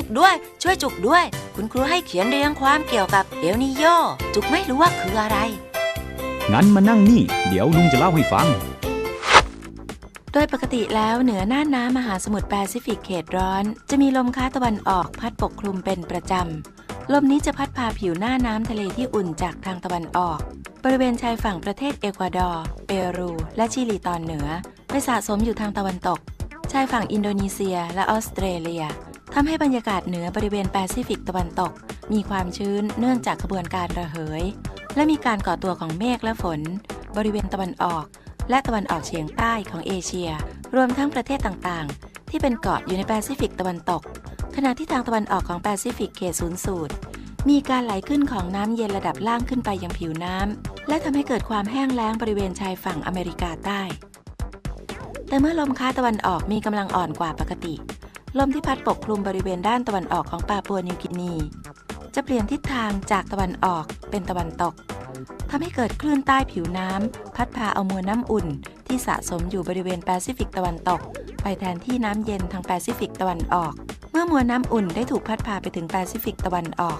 จุกด้วย ช่วยจุกด้วย คุณครูให้เขียนเรียงความเกี่ยวกับเอลนิโยจุกไม่รู้ว่าคืออะไร งั้นมานั่งนี่ เดี๋ยวลุงจะเล่าให้ฟัง โดยปกติแล้วเหนือน่านน้ำมหาสมุทรแปซิฟิกเขตร้อน จะมีลมค้าตะวันออกพัดปกคลุมเป็นประจำ ลมนี้จะพัดพาผิวหน้าน้ำทะเลที่อุ่นจากทางตะวันออก บริเวณชายฝั่งประเทศเอกวาดอร์ เปรู และชิลีตอนเหนือ ไปสะสมอยู่ทางตะวันตก ชายฝั่งอินโดนีเซียและออสเตรเลีย ทำให้บรรยากาศเหนือบริเวณแปซิฟิกตะวันตก มีความชื้นเนื่องจากกระบวนการระเหย และมีการก่อตัวของเมฆและฝน บริเวณตะวันออก และตะวันออกเฉียงใต้ของเอเชีย รวมทั้งประเทศต่างๆ ที่เป็นเกาะอยู่ในแปซิฟิกตะวันตก ขณะที่ทางตะวันออกของแปซิฟิกเขตศูนย์สูตรมีการไหลขึ้นของน้ำเย็นระดับล่างขึ้นไปยังผิวน้ำและทำให้เกิดความแห้งแล้งบริเวณชายฝั่งอเมริกาใต้ แต่เมื่อลมค้าตะวันออกมีกำลังอ่อนกว่าปกติ ลมที่พัดปกคลุมบริเวณด้านตะวันออกของปาปัวนิวกินี จะเปลี่ยนทิศทางจากตะวันออกเป็นตะวันตกทำให้เกิดคลื่นใต้ผิวน้ำพัดพาเอามวลน้ำอุ่น ที่สะสมอยู่บริเวณแปซิฟิกตะวันตก ไปแทนที่น้ำเย็นทางแปซิฟิกตะวันออก เมื่อมวลน้ำอุ่นได้ถูกพัดพาไปถึงแปซิฟิกตะวันออก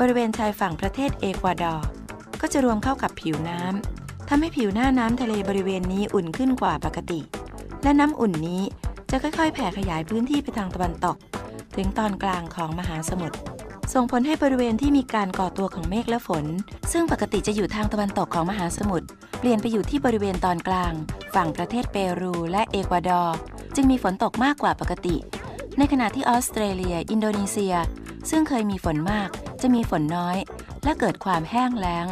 บริเวณชายฝั่งประเทศเอกวาดอร์ก็จะรวมเข้ากับผิวน้ำทำให้ผิวหน้าน้ำทะเลบริเวณนี้อุ่นขึ้นกว่าปกติ และน้ำอุ่นนี้ จะค่อยๆ แผ่ขยายพื้นที่ไปทางตะวันตก ถึงตอนกลางของมหาสมุทรส่งผลให้บริเวณที่มีการก่อตัวของเมฆและฝน ซึ่งปกติจะอยู่ทางตะวันตกของมหาสมุทรเปลี่ยนไปอยู่ที่บริเวณตอนกลาง ฝั่งประเทศเปรูและเอกวาดอร์จึงมีฝนตกมากกว่าปกติ ในขณะที่ออสเตรเลีย อินโดนีเซีย ซึ่งเคยมีฝนมาก จะมีฝนน้อย และเกิดความแห้งแล้ง